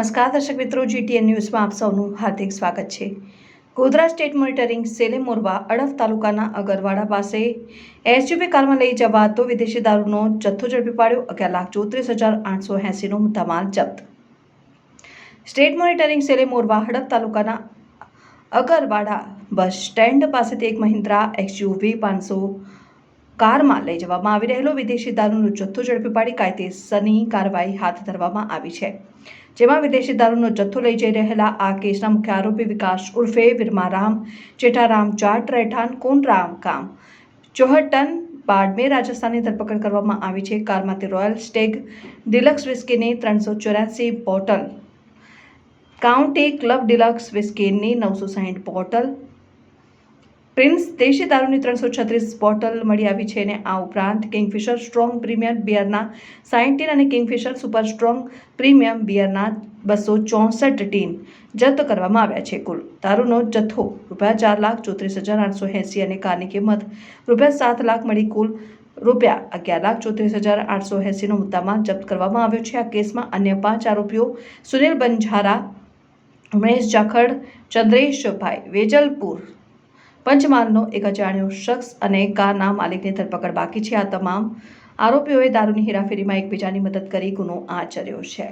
નમસ્કાર, દર્શક મિત્રો જીટીએન ન્યૂઝમાં આપ સૌનું હાર્દિક સ્વાગત છે. ગોધરા સ્ટેટ મોનિટરિંગ સેલે મોરવા અડફ તાલુકાના અગરવાડા પાસે એસયુપી કારમાં લઈ જવાતો વિદેશી દારૂનો જથ્થો ઝડપી પાડ્યો, અગિયાર લાખ ચોત્રીસ હજાર આઠસો એંસીનો મુદ્દામાલ જપ્ત. સ્ટેટ મોનિટરિંગ સેલે મોરવા હડફ તાલુકાના અગરવાડા બસ સ્ટેન્ડ પાસેથી એક મહિન્દ્રા એક્સયુવી પાંચસો કારમાં લઈ જવામાં આવી રહેલો વિદેશી દારૂનો જથ્થો ઝડપી પાડી કાયદેસરની કાર્યવાહી હાથ ધરવામાં આવી છે. જેમાં વિદેશી દારૂનો જથ્થો લઈ જઈ રહેલા આ કેસના મુખ્ય આરોપી વિકાસ ઉર્ફે વિરમારામ જેઠારામ જાટ રહેઠાણ કોનરામ કામ ચોહટન બાડમેર રાજસ્થાનની ધરપકડ કરવામાં આવી છે. કારમાંથી રોયલ સ્ટેગ ડિલક્સ વિસ્કીની ત્રણસો ચોર્યાસી બોટલ, કાઉન્ટી ક્લબ ડિલક્સ વિસ્કીની નવસો સાહીઠ બોટલ પ્રિન્સ દેશી દારૂની ત્રણસો છત્રીસ બોટલ મળી આવી છે અને આ ઉપરાંત કિંગફિશર સ્ટ્રોંગ પ્રીમિયમ બિયરના સાઇન્ટીન અને કિંગફિશર સુપર સ્ટ્રોંગ પ્રીમિયમ બિયરના બસો ચોસઠ ટીન જપ્ત કરવામાં આવ્યા છે કુલ. દારૂનો જથ્થો રૂપિયા ચાર લાખ ચોત્રીસ હજાર આઠસો એંસી અને કારની કિંમત રૂપિયા સાત લાખ મળી કુલ રૂપિયા અગિયાર લાખ ચોત્રીસ હજાર આઠસો એંસીનો મુદ્દામાં જપ્ત કરવામાં આવ્યો છે. આ કેસમાં અન્ય પાંચ આરોપીઓ સુનિલ બંજારા, ઉમેશ જાખડ, ચંદ્રેશભાઈ વેજલપુર પંચમહાલનો એક અજાણ્યો શખ્સ અને કારના માલિકની ધરપકડ બાકી છે. આ તમામ આરોપીઓએ દારૂની હેરાફેરીમાં એકબીજાની મદદ કરી ગુનો આચર્યો છે.